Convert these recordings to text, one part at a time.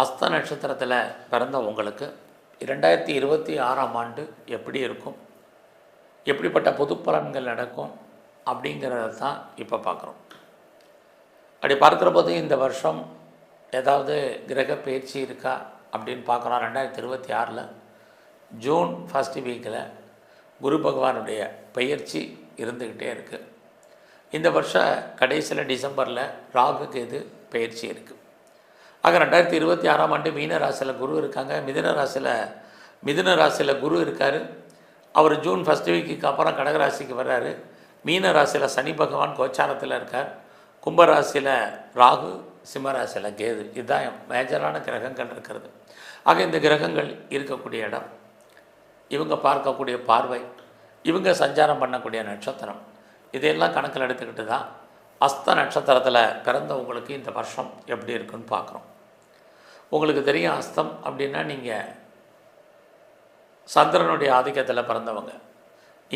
அஸ்த நட்சத்திரத்தில் பிறந்த உங்களுக்கு இரண்டாயிரத்தி இருபத்தி ஆறாம் ஆண்டு எப்படி இருக்கும்? எப்படிப்பட்ட பொது பலன்கள் நடக்கும்? அப்படிங்கிறத தான் இப்போ பார்க்குறோம் அப்படி பார்க்குற போது இந்த வருஷம் ஏதாவது கிரக பயிற்சி இருக்கா? அப்படின்னு பார்க்குறோம் ரெண்டாயிரத்தி இருபத்தி ஆறில் ஜூன் ஃபஸ்ட் வீக்கில் குரு பகவானுடைய பயிற்சி இருந்துக்கிட்டே இருக்குது இந்த வருஷம் கடைசியில் டிசம்பரில் ராகு கேது பயிற்சி இருக்குது ஆக ரெண்டாயிரத்தி இருபத்தி ஆறாம் ஆண்டு மீன ராசியில் குரு இருக்காங்க. மிதுன ராசியில் மிதுன ராசியில் குரு இருக்கார். அவர் ஜூன் ஃபஸ்ட் வீக்குக்கு அப்புறம் கடகராசிக்கு வர்றாரு. மீன ராசியில் சனி பகவான் கோச்சாரத்தில் இருக்கார். கும்பராசியில் ராகு சிம்மராசியில் கேது. இதுதான் மேஜரான கிரகங்கள் இருக்கிறது. ஆக இந்த கிரகங்கள் இருக்கக்கூடிய இடம். இவங்க பார்க்கக்கூடிய பார்வை இவங்க சஞ்சாரம் பண்ணக்கூடிய நட்சத்திரம். இதையெல்லாம் கணக்கில் எடுத்துக்கிட்டு தான் அஸ்த நட்சத்திரத்தில் பிறந்தவங்களுக்கு இந்த வருஷம் எப்படி இருக்குன்னு பார்க்குறோம். உங்களுக்கு தெரியும் அஸ்தம் அப்படின்னா நீங்கள் சந்திரனுடைய ஆதிக்கத்தில் பிறந்தவங்க.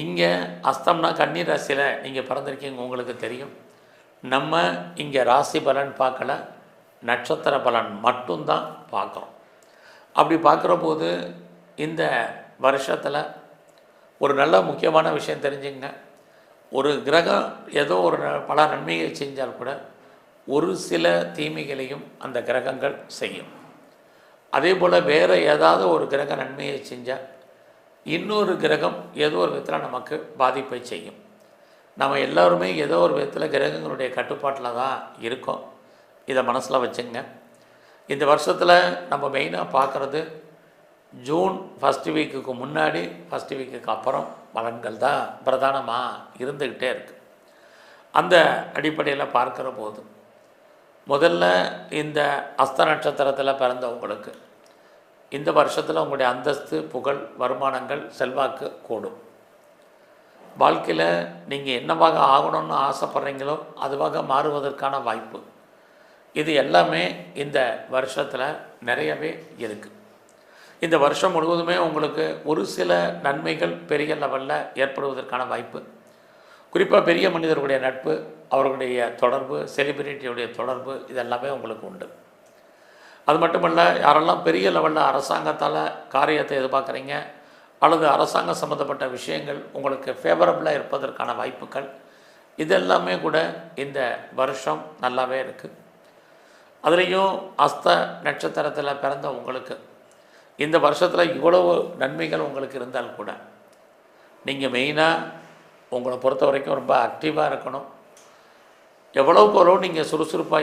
இங்கே அஸ்தம்னா கன்னி ராசியில் நீங்கள் பிறந்திருக்கீங்க உங்களுக்கு தெரியும். நம்ம இங்கே ராசி பலன் பார்க்கல நட்சத்திர பலன் மட்டும்தான் பார்க்குறோம். அப்படி பார்க்குற போது இந்த வருஷத்தில் ஒரு நல்ல முக்கியமான விஷயம் தெரிஞ்சுங்க. ஒரு கிரகம் ஏதோ ஒரு ந- பல நன்மைகள் செஞ்சால் கூட ஒரு சில தீமைகளையும் அந்த கிரகங்கள் செய்யும். அதே போல் வேறு ஏதாவது ஒரு கிரக நன்மையை செஞ்சால் இன்னொரு கிரகம் ஏதோ ஒரு விதத்தில் நமக்கு பாதிப்பை செய்யும். நம்ம எல்லோருமே ஏதோ ஒரு விதத்தில் கிரகங்களுடைய கட்டுப்பாட்டில் தான் இருக்கோம். இதை மனசில் வச்சுங்க. இந்த வருஷத்தில் நம்ம மெயினாக பார்க்குறது ஜூன் ஃபஸ்ட்டு வீக்குக்கு முன்னாடி ஃபஸ்ட்டு வீக்குக்கு அப்புறம் பலன்கள் தான் பிரதானமாக இருந்துக்கிட்டே இருக்குது அந்த அடிப்படையில் பார்க்குற போது முதல்ல இந்த அஸ்த நட்சத்திரத்தில் பிறந்தவங்களுக்கு இந்த வருஷத்தில் உங்களுடைய அந்தஸ்து புகழ் வருமானங்கள் செல்வாக்கு கூடும். வாழ்க்கையில் நீங்கள் என்னவாக ஆகணும்னு ஆசைப்பட்றீங்களோ அதுவாக மாறுவதற்கான வாய்ப்பு. இது எல்லாமே இந்த வருஷத்தில் நிறையவே இருக்குது இந்த வருஷம் முழுவதுமே உங்களுக்கு ஒரு சில நன்மைகள் பெரிய லெவலில் ஏற்படுவதற்கான வாய்ப்பு. குறிப்பாக பெரிய மனிதர்களுடைய நட்பு அவர்களுடைய தொடர்பு செலிபிரிட்டியுடைய தொடர்பு இதெல்லாமே உங்களுக்கு உண்டு. அது மட்டுமல்ல யாரெல்லாம் பெரிய லெவலில் அரசாங்கத்தால் காரியத்தை எதிர்பார்க்குறீங்க அல்லது அரசாங்கம் சம்மந்தப்பட்ட விஷயங்கள் உங்களுக்கு ஃபேவரபுளாக இருப்பதற்கான வாய்ப்புகள் இதெல்லாமே கூட இந்த வருஷம் நல்லாவே இருக்குது அதுலேயும் அஸ்த நட்சத்திரத்தில் பிறந்த உங்களுக்கு இந்த வருஷத்தில் இவ்வளவு நன்மைகள் உங்களுக்கு இருந்தால் கூட நீங்கள் மெயினாக உங்களை பொறுத்த வரைக்கும் ரொம்ப ஆக்டிவாக இருக்கணும். எவ்வளோ எவ்வளோ நீங்கள் சுறுசுறுப்பாக